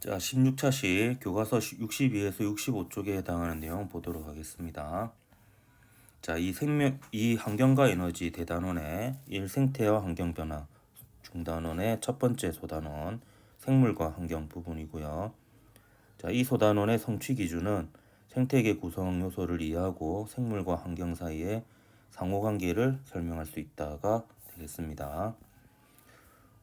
자, 16차 시 교과서 62에서 65쪽에 해당하는 내용 보도록 하겠습니다. 자, 이 생명 이 환경과 에너지 대단원의 일생태와 환경 변화 중단원의 첫 번째 소단원 생물과 환경 부분이고요. 자, 이 소단원의 성취 기준은 생태계 구성 요소를 이해하고 생물과 환경 사이의 상호관계를 설명할 수 있다가 되겠습니다.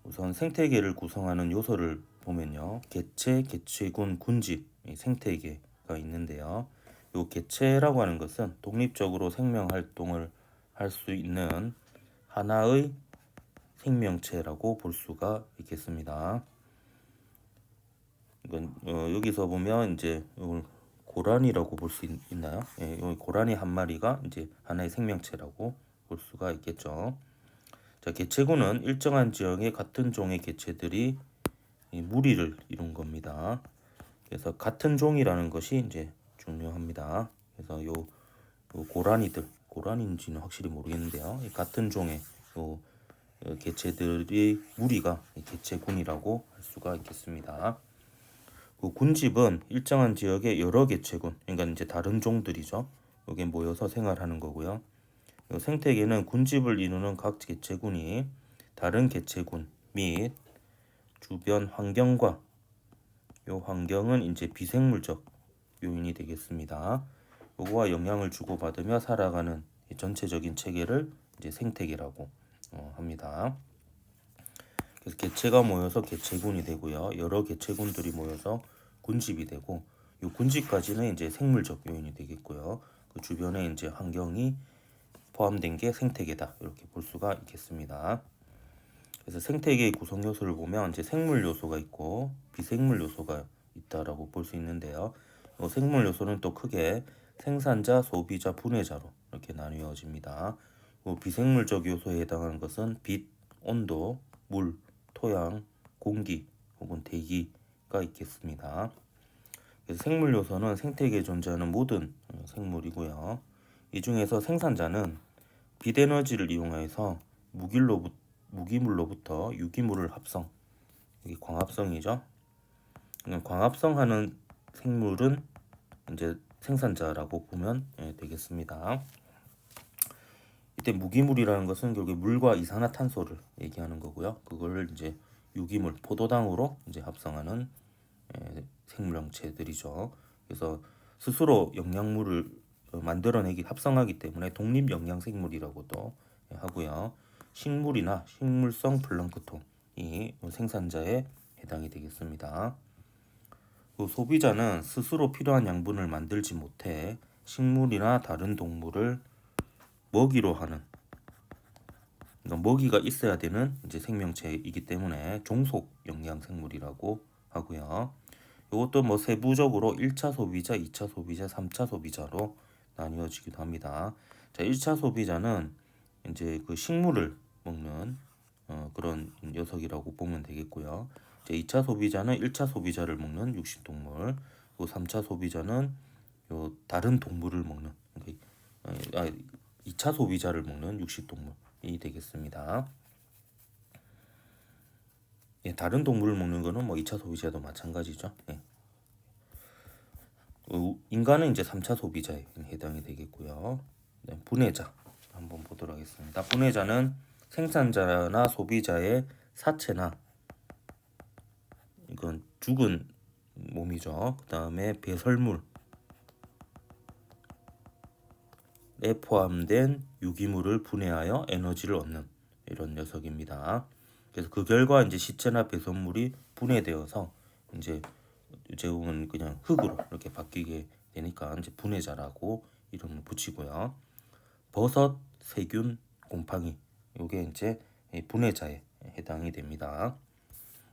우선 생태계를 구성하는 요소를 보면요. 개체, 개체군, 군집, 생태계가 있는데요. 요 개체라고 하는 것은 독립적으로 생명 활동을 할 수 있는 하나의 생명체라고 볼 수가 있겠습니다. 이건 어, 여기서 보면 이제 고라니라고 볼 수 있나요? 예, 고라니 한 마리가 이제 하나의 생명체라고 볼 수가 있겠죠. 자, 개체군은 일정한 지역의 같은 종의 개체들이 무리를 이룬 겁니다. 그래서 같은 종이라는 것이 이제 중요합니다. 그래서 요, 요 고라니들, 고라니인지는 확실히 모르겠는데요. 같은 종의 요 개체들의 무리가 개체군이라고 할 수가 있겠습니다. 그 군집은 일정한 지역의 여러 개체군, 그러니까 이제 다른 종들이죠. 여기 모여서 생활하는 거고요. 생태계는 군집을 이루는 각 개체군이 다른 개체군 및 주변 환경과 요 환경은 이제 비생물적 요인이 되겠습니다. 요거와 영향을 주고받으며 살아가는 전체적인 체계를 이제 생태계라고 어, 합니다. 그래서 개체가 모여서 개체군이 되고요. 여러 개체군들이 모여서 군집이 되고 요 군집까지는 이제 생물적 요인이 되겠고요. 그 주변에 이제 환경이 포함된 게 생태계다 이렇게 볼 수가 있겠습니다. 그래서 생태계의 구성 요소를 보면 이제 생물 요소가 있고 비생물 요소가 있다라고 볼 수 있는데요. 생물 요소는 또 크게 생산자, 소비자, 분해자로 이렇게 나뉘어집니다. 비생물적 요소에 해당하는 것은 빛, 온도, 물, 토양, 공기 혹은 대기가 있겠습니다. 그래서 생물 요소는 생태계에 존재하는 모든 생물이고요. 이 중에서 생산자는 빛 에너지를 이용해서 무길로부터 무기물로부터 유기물을 합성. 여기 광합성이죠. 광합성하는 생물은 이제 생산자라고 보면 예, 되겠습니다. 이때 무기물이라는 것은 결국 물과 이산화탄소를 얘기하는 거고요. 그걸 이제 유기물, 포도당으로 이제 합성하는 예, 생물형체들이죠. 그래서 스스로 영양물을 만들어내기 합성하기 때문에 독립 영양 생물이라고도 하고요. 식물이나 식물성 플랑크톤이 생산자에 해당이 되겠습니다. 그 소비자는 스스로 필요한 양분을 만들지 못해 식물이나 다른 동물을 먹이로 하는 그러니까 먹이가 있어야 되는 이제 생명체이기 때문에 종속 영양 생물이라고 하고요. 이것도 뭐 세부적으로 1차 소비자, 2차 소비자, 3차 소비자로 나뉘어지기도 합니다. 자, 1차 소비자는 이제 그 식물을 먹는 어, 그런 녀석이라고 보면 되겠고요. 이제 2차 소비자는 1차 소비자를 먹는 육식동물, 그 3차 소비자는 요 다른 동물을 먹는 그러니까, 아, 2차 소비자를 먹는 육식동물이 되겠습니다. 예, 다른 동물을 먹는 거는 뭐 2차 소비자도 마찬가지죠. 예. 어, 인간은 이제 3차 소비자에 해당이 되겠고요. 네, 분해자 한번 보도록 하겠습니다. 분해자는 생산자나 소비자의 사체나 이건 죽은 몸이죠. 그 다음에 배설물 에 포함된 유기물을 분해하여 에너지를 얻는 이런 녀석입니다. 그래서 그 결과 이제 시체나 배설물이 분해되어서 이제 제공은 그냥 흙으로 이렇게 바뀌게 되니까 이제 분해자라고 이름을 붙이고요. 버섯, 세균, 곰팡이 요게 이제 분해자에 해당이 됩니다.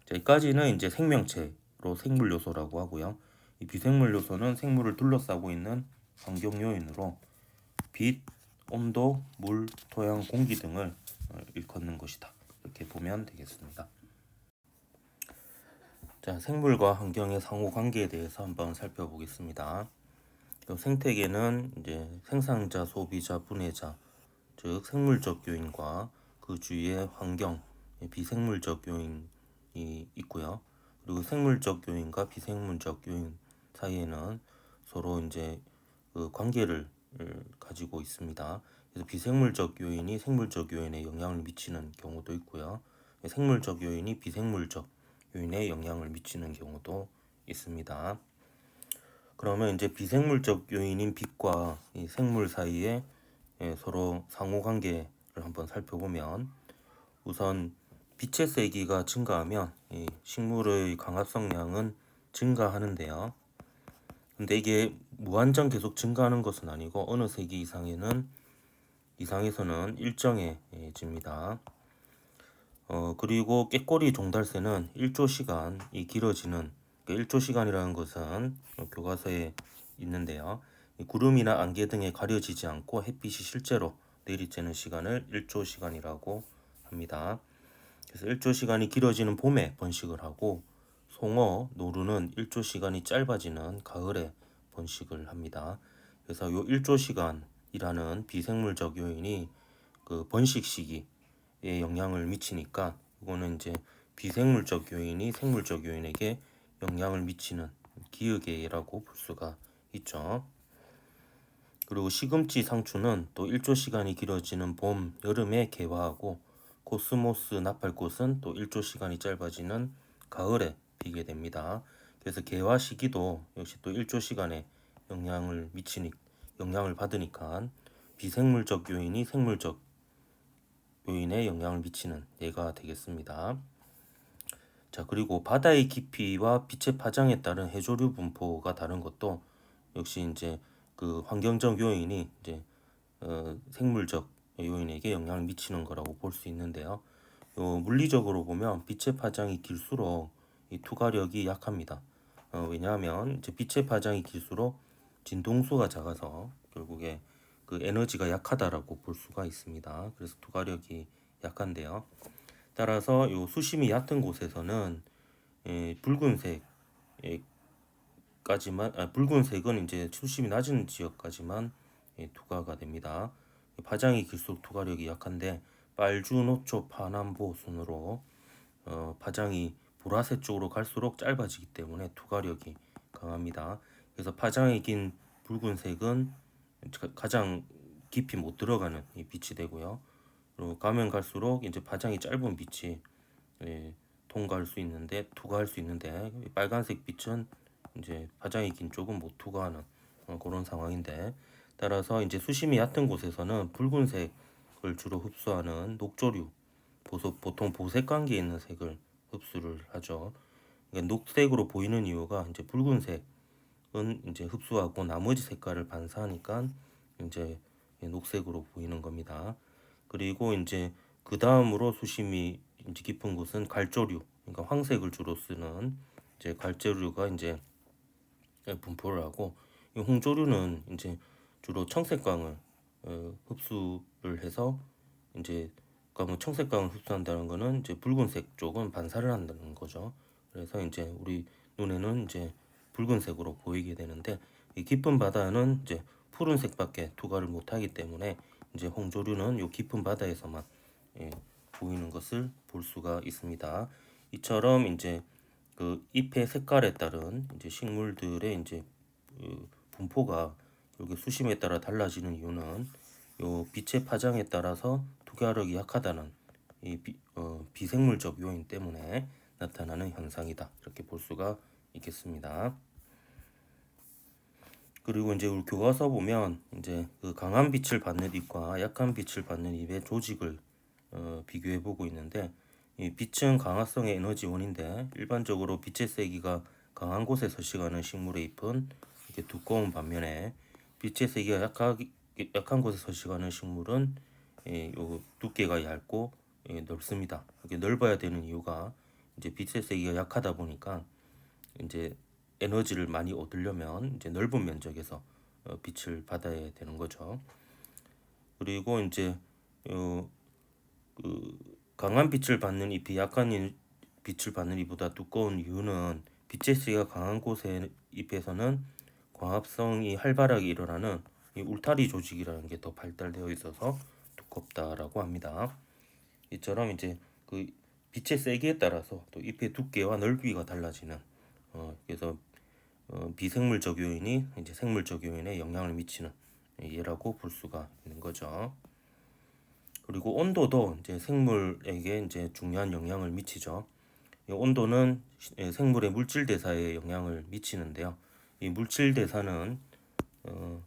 자, 여기까지는 이제 생명체로 생물 요소라고 하고요. 이 비생물 요소는 생물을 둘러싸고 있는 환경 요인으로 빛, 온도, 물, 토양, 공기 등을 어, 일컫는 것이다. 이렇게 보면 되겠습니다. 자, 생물과 환경의 상호 관계에 대해서 한번 살펴보겠습니다. 생태계는 이제 생산자, 소비자, 분해자, 즉 생물적 요인과 그 주위의 환경, 비생물적 요인이 있고요. 그리고 생물적 요인과 비생물적 요인 사이에는 서로 이제 그 관계를 을 가지고 있습니다. 그래서 비생물적 요인이 생물적 요인에 영향을 미치는 경우도 있고요. 생물적 요인이 비생물적 요인에 영향을 미치는 경우도 있습니다. 그러면 이제 비생물적 요인인 빛과 이 생물 사이에 예, 서로 상호 관계를 한번 살펴보면 우선 빛의 세기가 증가하면 이 식물의 강합성량은 증가하는데요. 근데 이게 무한정 계속 증가하는 것은 아니고 어느 세기 이상에는 이상에서는 일정해집니다. 어 그리고 깨꼬리 종달새는 1조 시간이 길어지는 그 1조 시간이라는 것은 교과서에 있는데요. 이 구름이나 안개 등에 가려지지 않고 햇빛이 실제로 내리쬐는 시간을 1조 시간이라고 합니다. 그래서 1조 시간이 길어지는 봄에 번식을 하고 송어, 노루는 1조 시간이 짧아지는 가을에 번식을 합니다. 그래서 요 1조 시간이라는 비생물적 요인이 그 번식 시기에 영향을 미치니까 이거는 이제 비생물적 요인이 생물적 요인에게 영향을 미치는 기억이라고 볼 수가 있죠. 그리고 시금치 상추는 또 1조 시간이 길어지는 봄, 여름에 개화하고 코스모스 나팔꽃은 또 1조 시간이 짧아지는 가을에 피게 됩니다. 그래서 개화 시기도 역시 또 1조 시간에 영향을 미치니 영향을 받으니까 비생물적 요인이 생물적 요인에 영향을 미치는 예가 되겠습니다. 자, 그리고 바다의 깊이와 빛의 파장에 따른 해조류 분포가 다른 것도 역시 이제 그 환경적 요인이 이제 어, 생물적 요인에게 영향을 미치는 거라고 볼 수 있는데요. 요 물리적으로 보면 빛의 파장이 길수록 이 투과력이 약합니다. 어, 왜냐하면 이제 빛의 파장이 길수록 진동수가 작아서 결국에 그 에너지가 약하다라고 볼 수가 있습니다. 그래서 투과력이 약한데요. 따라서 요 수심이 얕은 곳에서는 예, 붉은색 예, 까지만 아, 붉은색은 이제 수심이 낮은 지역까지만 예, 투과가 됩니다. 파장이 길수록 투과력이 약한데 빨주, 노초, 파남보 순으로 어, 파장이 보라색 쪽으로 갈수록 짧아지기 때문에 투과력이 강합니다. 그래서 파장이 긴 붉은색은 가장 깊이 못 들어가는 이 빛이 되고요. 그리고 가면 갈수록 이제 파장이 짧은 빛이 예, 통과할 수 있는데 투과할 수 있는데 빨간색 빛은 이제 파장이 긴 쪽은 못 투과하는 어, 그런 상황인데 따라서 이제 수심이 얕은 곳에서는 붉은색을 주로 흡수하는 녹조류 보소, 보통 보색 관계에 있는 색을 흡수를 하죠. 그러니까 녹색으로 보이는 이유가 이제 붉은색은 이제 흡수하고 나머지 색깔을 반사하니까 이제 녹색으로 보이는 겁니다. 그리고 이제 그 다음으로 수심이 이제 깊은 곳은 갈조류, 그러니까 황색을 주로 쓰는 이제 갈조류가 이제 분포를 하고 이 홍조류는 이제 주로 청색광을 어, 흡수를 해서 이제 그러니까 뭐 청색광을 흡수한다는 거는 이제 붉은색 쪽은 반사를 한다는 거죠. 그래서 이제 우리 눈에는 이제 붉은색으로 보이게 되는데 이 깊은 바다는 이제 푸른색밖에 투과를 못하기 때문에 이제 홍조류는 요 깊은 바다에서만 예, 보이는 것을 볼 수가 있습니다. 이처럼 이제 그 잎의 색깔에 따른 이제 식물들의 이제 그 분포가 이렇게 수심에 따라 달라지는 이유는 요 빛의 파장에 따라서 투과력이 약하다는 이 비, 어, 비생물적 요인 때문에 나타나는 현상이다 이렇게 볼 수가 있겠습니다. 그리고 이제 우리 교과서 보면 이제 그 강한 빛을 받는 잎과 약한 빛을 받는 잎의 조직을 어, 비교해 보고 있는데 이 빛은 강화성의 에너지원인데 일반적으로 빛의 세기가 강한 곳에 서식하는 식물의 잎은 이렇게 두꺼운 반면에 빛의 세기가 약하기, 약한 곳에 서식하는 식물은 예, 요 두께가 얇고 예, 넓습니다. 이렇게 넓어야 되는 이유가 이제 빛의 세기가 약하다 보니까 이제 에너지를 많이 얻으려면 이제 넓은 면적에서 어, 빛을 받아야 되는 거죠. 그리고 이제 요, 그 강한 빛을 받는 잎이 약한 빛을 받는 잎보다 두꺼운 이유는 빛의 세기가 강한 곳의 잎에서는 광합성이 활발하게 일어나는 이 울타리 조직이라는 게 더 발달되어 있어서 두껍다라고 합니다. 이처럼 이제 그 빛의 세기에 따라서 또 잎의 두께와 넓이가 달라지는 어, 그래서 어, 비생물적 요인이 이제 생물적 요인에 영향을 미치는 예라고 볼 수가 있는 거죠. 그리고 온도도 이제 생물에게 이제 중요한 영향을 미치죠. 이 온도는 시- 예, 생물의 물질 대사에 영향을 미치는데요. 이 물질 대사는 어,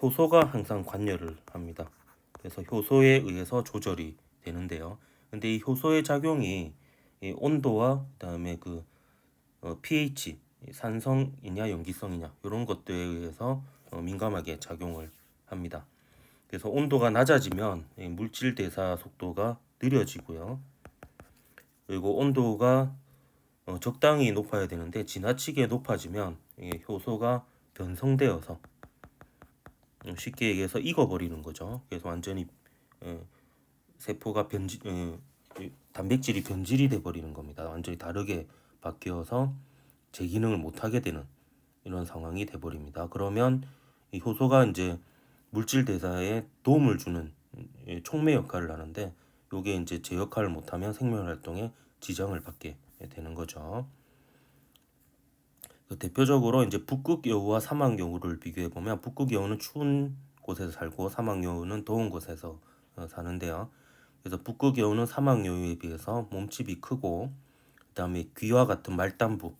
효소가 항상 관여를 합니다. 그래서 효소에 의해서 조절이 되는데요. 근데 이 효소의 작용이 이 온도와 그다음에 그 어, pH, 이 산성이냐 염기성이냐 이런 것들에 의해서 어, 민감하게 작용을 합니다. 그래서 온도가 낮아지면 이 물질 대사 속도가 느려지고요. 그리고 온도가 어, 적당히 높아야 되는데 지나치게 높아지면 이 효소가 변성되어서 음, 쉽게 얘기해서 익어버리는 거죠. 그래서 완전히 어, 세포가 변질, 어, 이 단백질이 변질이 돼 버리는 겁니다. 완전히 다르게 바뀌어서 제 기능을 못 하게 되는 이런 상황이 돼 버립니다. 그러면 이 효소가 이제 물질 대사에 도움을 주는 이 촉매 역할을 하는데 요게 이제 제 역할을 못 하면 생명 활동에 지장을 받게 되는 거죠. 그 대표적으로 이제 북극 여우와 사막 여우를 비교해 보면 북극 여우는 추운 곳에서 살고 사막 여우는 더운 곳에서 어, 사는데요. 그래서 북극 여우는 사막 여우에 비해서 몸집이 크고 그다음에 귀와 같은 말단부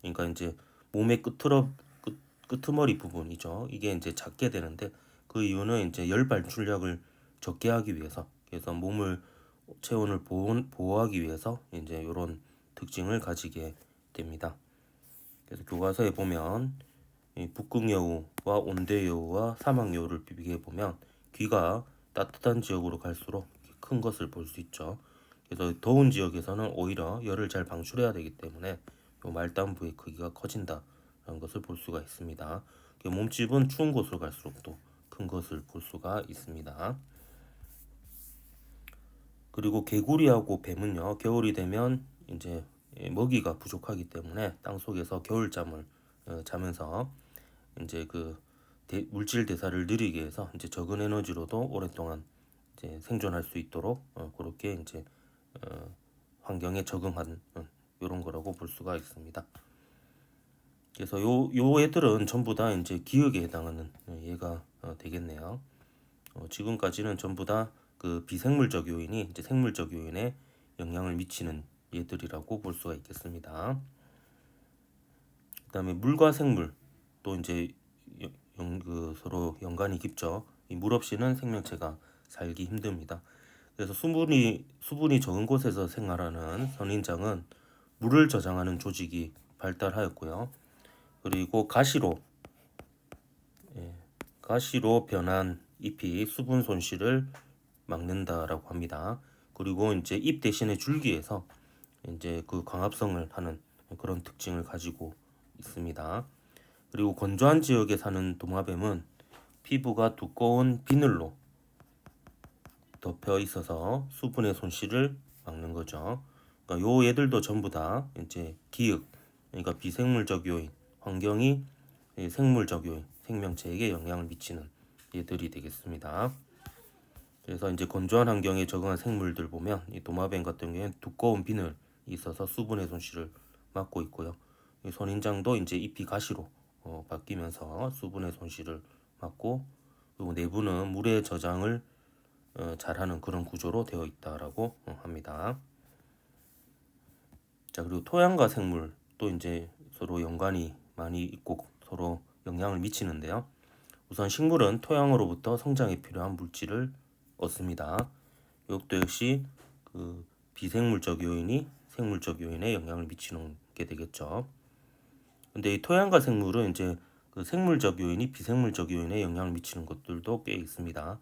그러니까 이제 몸의 끝으로 끝, 끄트머리 부분이죠. 이게 이제 작게 되는데 그 이유는 이제 열 발출력을 적게 하기 위해서 그래서 몸을 체온을 보호, 보호 하기 위해서 이제 이런 특징을 가지게 됩니다. 그래서 교과서에 보면 이 북극 여우와 온대 여우와 사막 여우를 비교해 보면 귀가 따뜻한 지역으로 갈수록 큰 것을 볼 수 있죠. 그래서 더운 지역에서는 오히려 열을 잘 방출해야 되기 때문에 요 말단부의 크기가 커진다라는 것을 볼 수가 있습니다. 그 몸집은 추운 곳으로 갈수록 또 큰 것을 볼 수가 있습니다. 그리고 개구리하고 뱀은요 겨울이 되면 이제 예, 먹이가 부족하기 때문에 땅 속에서 겨울잠을 어, 자면서 이제 그 대- 물질 대사를 느리게 해서 이제 적은 에너지로도 오랫동안 이제 생존할 수 있도록 어, 그렇게 이제 어, 환경에 적응한 이런 거라고 볼 수가 있습니다. 그래서 요, 요 애들은 전부 다 이제 기역에 해당하는 어, 얘가 어, 되겠네요. 어, 지금까지는 전부 다 그 비생물적 요인이 이제 생물적 요인에 영향을 미치는 얘들이라고 볼 수가 있겠습니다. 그 다음에 물과 생물 또 이제 여- 연, 그 서로 연관이 깊죠. 이 물 없이는 생명체가 살기 힘듭니다. 그래서 수분이 수분이 적은 곳에서 생활하는 선인장은 물을 저장하는 조직이 발달하였고요. 그리고 가시로 예, 가시로 변한 잎이 수분 손실을 막는다라고 합니다. 그리고 이제 잎 대신에 줄기에서 이제 그 광합성을 하는 그런 특징을 가지고 있습니다. 그리고 건조한 지역에 사는 도마뱀은 피부가 두꺼운 비늘로 덮여 있어서 수분의 손실을 막는 거죠. 그러니까 요 얘들도 전부 다 이제 기역, 그러니까 비생물적 요인, 환경이 이 생물적 요인, 생명체에게 영향을 미치는 얘들이 되겠습니다. 그래서 이제 건조한 환경에 적응한 생물들 보면 이 도마뱀 같은 경우에는 두꺼운 비늘이 있어서 수분의 손실을 막고 있고요. 이 선인장도 이제 잎이 가시로 어, 바뀌면서 수분의 손실을 막고 그리고 내부는 물의 저장을 어, 잘하는 그런 구조로 되어 있다라고 어, 합니다. 자 그리고 토양과 생물도 이제 서로 연관이 많이 있고 서로 영향을 미치는데요. 우선 식물은 토양으로부터 성장에 필요한 물질을 얻습니다. 이것도 역시 그 비생물적 요인이 생물적 요인에 영향을 미치는 게 되겠죠. 근데 이 토양과 생물은 이제 그 생물적 요인이 비생물적 요인에 영향을 미치는 것들도 꽤 있습니다.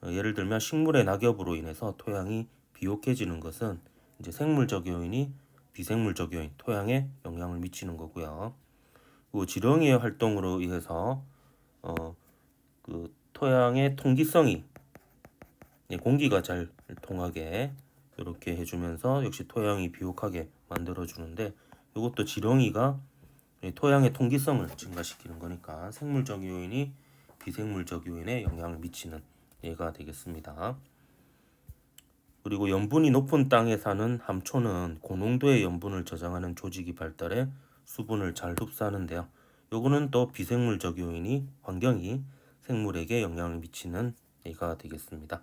어, 예를 들면 식물의 낙엽으로 인해서 토양이 비옥해지는 것은 이제 생물적 요인이 비생물적 요인, 토양에 영향을 미치는 거고요. 그리고 지렁이의 활동으로 의해서 어, 그 토양의 통기성이 예, 공기가 잘 통하게 이렇게 해주면서 역시 토양이 비옥하게 만들어 주는데 이것도 지렁이가 이 토양의 통기성을 증가시키는 거니까 생물적 요인이 비생물적 요인에 영향을 미치는 예가 되겠습니다. 그리고 염분이 높은 땅에 사는 함초는 고농도의 염분을 저장하는 조직이 발달해 수분을 잘 흡수하는데요. 요거는 또 비생물적 요인이 환경이 생물에게 영향을 미치는 예가 되겠습니다.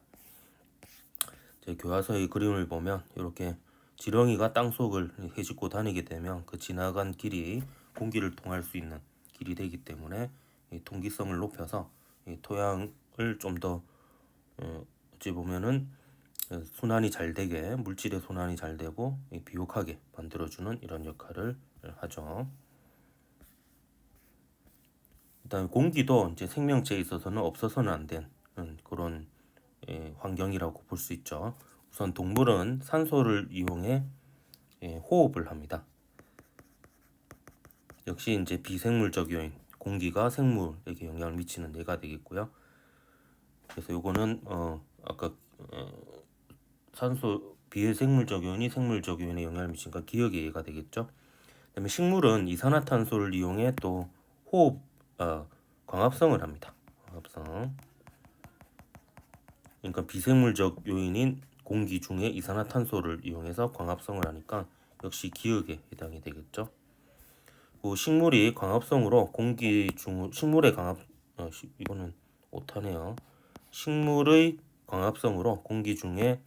제 교과서의 그림을 보면 이렇게 지렁이가 땅 속을 헤집고 다니게 되면 그 지나간 길이 공기를 통할 수 있는 길이 되기 때문에 이 통기성을 높여서 이 토양을 좀 더 어, 어찌 보면은 어, 순환이 잘 되게 물질의 순환이 잘 되고 이 비옥하게 만들어주는 이런 역할을 하죠. 일단 공기도 이제 생명체에 있어서는 없어서는 안 된 그런 예, 환경이라고 볼 수 있죠. 우선 동물은 산소를 이용해 예, 호흡을 합니다. 역시 이제 비생물적 요인, 공기가 생물에게 영향을 미치는 예가 되겠고요. 그래서 요거는 어 아까 어, 산소 비생물적 요인이 생물적 요인에 영향을 미치니까 기억의 예가 되겠죠. 그다음에 식물은 이산화탄소를 이용해 또 호흡 어, 광합성을 합니다. 광합성. 그러니까 비생물적 요인인 공기 중에 이산화탄소를 이용해서 광합성을 하니까 역시 기억에 해당이 되겠죠. 그 식물이 광합성으로 공기 중 식물의 광합 어, 시, 이거는 오타네요. 식물의 광합성으로 공기 중에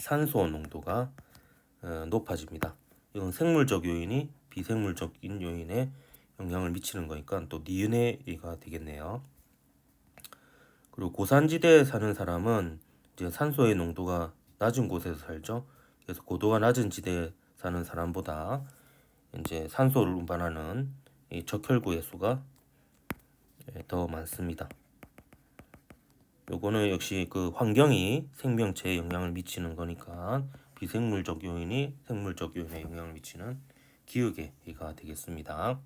산소 농도가 어, 높아집니다. 이건 생물적 요인이 비생물적인 요인에 영향을 미치는 거니까 또 DNA가 되겠네요. 그리고 고산지대에 사는 사람은 이제 산소의 농도가 낮은 곳에서 살죠. 그래서 고도가 낮은 지대에 사는 사람보다 이제 산소를 운반하는 이 적혈구의 수가 예, 더 많습니다. 요거는 역시 그 환경이 생명체에 영향을 미치는 거니까 비생물적 요인이 생물적 요인에 영향을 미치는 이가 되겠습니다.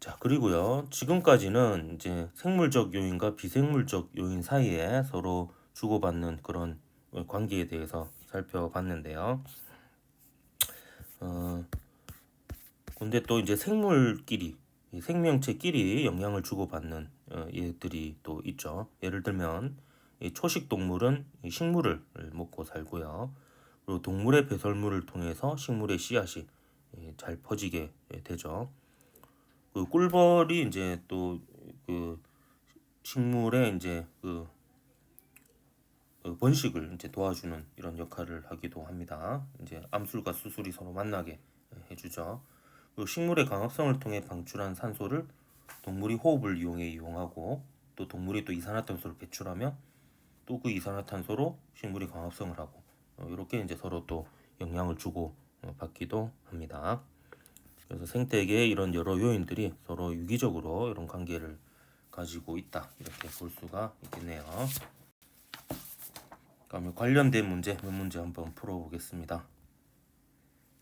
자, 그리고요. 지금까지는 이제 생물적 요인과 비생물적 요인 사이에 서로 주고받는 그런 관계에 대해서 살펴봤는데요. 어, 근데 또 이제 생물끼리, 생명체끼리 영향을 주고받는 어, 얘들이 또 있죠. 예를 들면 이 초식 동물은 이 식물을 먹고 살고요. 그리고 동물의 배설물을 통해서 식물의 씨앗이 예, 잘 퍼지게 되죠. 그 꿀벌이 이제 또 그 식물의 이제 그, 그 번식을 이제 도와주는 이런 역할을 하기도 합니다. 이제 암술과 수술이 서로 만나게 해주죠. 그 식물의 광합성을 통해 방출한 산소를 동물이 호흡을 이용해 이용하고 또 동물이 또 이산화탄소를 배출하며 또 그 이산화탄소로 식물이 광합성을 하고 이렇게 어, 이제 서로 또 영향을 주고 어, 받기도 합니다. 그래서 생태계의 이런 여러 요인들이 서로 유기적으로 이런 관계를 가지고 있다 이렇게 볼 수가 있겠네요. 그러면 관련된 문제 몇 문제 한번 풀어보겠습니다.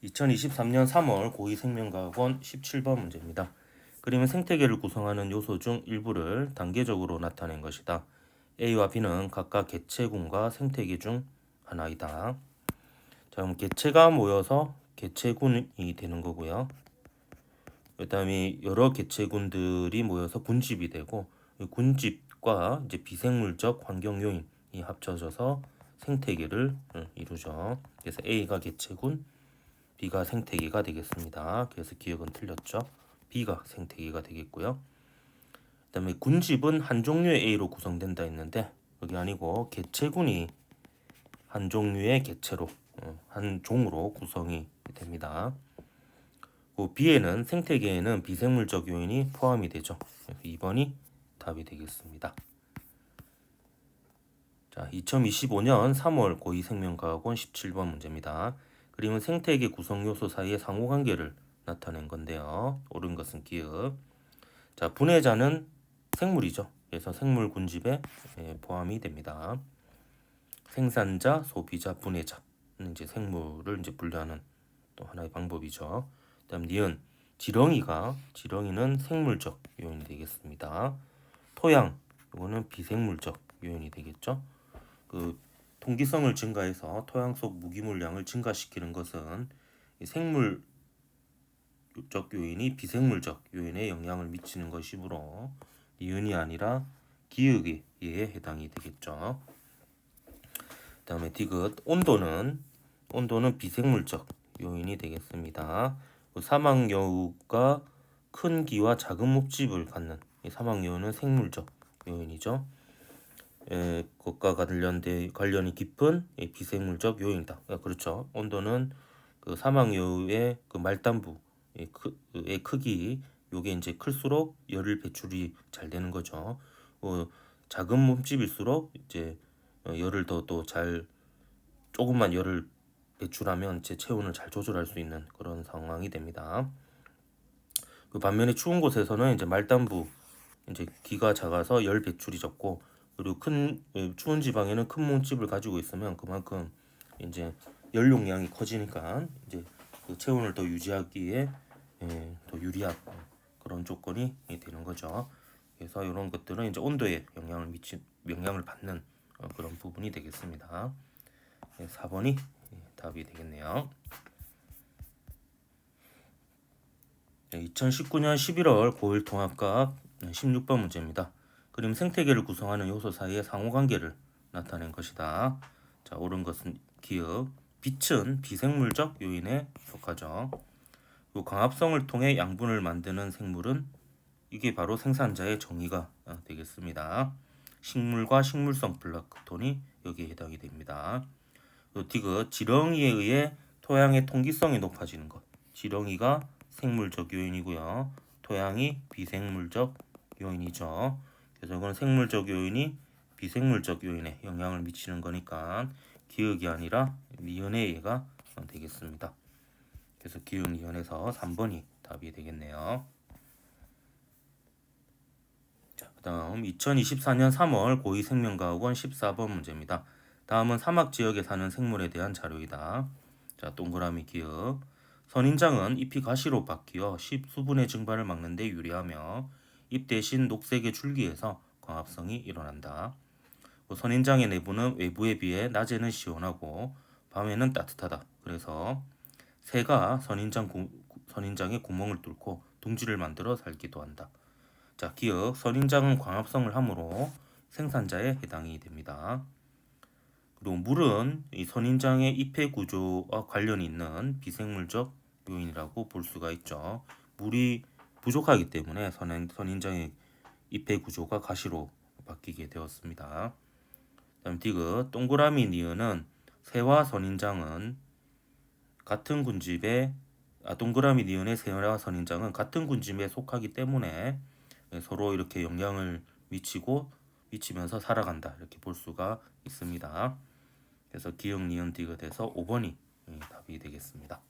2023년 3월 고위생명과학원 17번 문제입니다. 그림은 생태계를 구성하는 요소 중 일부를 단계적으로 나타낸 것이다. A와 B는 각각 개체군과 생태계 중 하나이다. 자, 그럼 개체가 모여서 개체군이 되는 거고요. 그다음에 여러 개체군들이 모여서 군집이 되고 군집과 이제 비생물적 환경 요인이 합쳐져서 생태계를 어, 이루죠. 그래서 A가 개체군, B가 생태계가 되겠습니다. 그래서 기억은 틀렸죠. B가 생태계가 되겠고요. 그다음에 군집은 한 종류의 A로 구성된다 했는데 여기 아니고 개체군이 한 종류의 개체로 어, 한 종으로 구성이 됩니다. 그 B에는 생태계에는 비생물적 요인이 포함이 되죠. 2번이 답이 되겠습니다. 자, 2025년 3월 고위생명과학원 17번 문제입니다. 그림은 생태계 구성 요소 사이의 상호관계를 나타낸 건데요. 옳은 것은 기억. 자, 분해자는 생물이죠. 그래서 생물 군집에 예, 포함이 됩니다. 생산자, 소비자, 분해자는 이제 생물을 이제 분류하는 또 하나의 방법이죠. 그다음 니은 지렁이가 지렁이는 생물적 요인이 되겠습니다. 토양 이거는 비생물적 요인이 되겠죠. 그 통기성을 증가해서 토양 속 무기물량을 증가시키는 것은 생물 적 요인이 비생물적 요인에 영향을 미치는 것이므로 니은이 아니라 기역에 해당이 되겠죠. 그다음에 디귿 온도는 온도는 비생물적 요인이 되겠습니다. 그 사막여우가 큰 귀와 작은 몸집을 갖는 이 사막여우는 생물적 요인이죠. 에, 그것과 관련돼 관련이 깊은 이 비생물적 요인이다. 아, 그렇죠. 온도는 그 사막여우의 그 말단부의 크, 의 크기 요게 이제 클수록 열을 배출이 잘 되는 거죠. 어, 작은 몸집일수록 이제 어, 열을 더 또 잘 조금만 열을 배출하면 제 체온을 잘 조절할 수 있는 그런 상황이 됩니다. 그 반면에 추운 곳에서는 이제 말단부 이제 기가 작아서 열 배출이 적고 그리고 큰 예, 추운 지방에는 큰 몸집을 가지고 있으면 그만큼 이제 열 용량이 커지니까 이제 그 체온을 더 유지하기에 예, 더 유리한 그런 조건이 되는 거죠. 그래서 이런 것들은 이제 온도에 영향을 미치 영향을 받는 어, 그런 부분이 되겠습니다. 예, 4번이 답이 되겠네요. 2019년 11월 고1 통합과 16번 문제입니다. 그림 생태계를 구성하는 요소 사이의 상호관계를 나타낸 것이다. 자, 옳은 것은 기억. 빛은 비생물적 요인에 속하죠. 요 광합성을 통해 양분을 만드는 생물은 이게 바로 생산자의 정의가 어, 되겠습니다. 식물과 식물성 플라크톤이 여기에 해당이 됩니다. 요 디귿 지렁이에 의해 토양의 통기성이 높아지는 것. 지렁이가 생물적 요인이고요. 토양이 비생물적 요인이죠. 그래서 이건 생물적 요인이 비생물적 요인에 영향을 미치는 거니까 기억이 아니라 니은의 예가 되겠습니다. 그래서 기억 니은에서 3번이 답이 되겠네요. 자, 그 다음 2024년 3월 고위 생명과학원 14번 문제입니다. 다음은 사막 지역에 사는 생물에 대한 자료이다. 자, 동그라미 기억. 선인장은 잎이 가시로 바뀌어 수분의 증발을 막는 데 유리하며 잎 대신 녹색의 줄기에서 광합성이 일어난다. 선인장의 내부는 외부에 비해 낮에는 시원하고 밤에는 따뜻하다. 그래서 새가 선인장 구, 선인장의 구멍을 뚫고 둥지를 만들어 살기도 한다. 자, 기억 선인장은 광합성을 함으로 생산자에 해당이 됩니다. 그리고 물은 이 선인장의 잎의 구조와 관련이 있는 비생물적 요인이라고 볼 수가 있죠. 물이 부족하기 때문에 선인, 선인장의 잎의 구조가 가시로 바뀌게 되었습니다. 다음 디귿 동그라미 니은은 새와 선인장은 같은 군집에 아, 동그라미 니은의 새와 선인장은 같은 군집에 속하기 때문에 서로 이렇게 영향을 미치고 미치면서 살아간다 이렇게 볼 수가 있습니다. 그래서 기억 니은 디귿에서 5번이 답이 되겠습니다.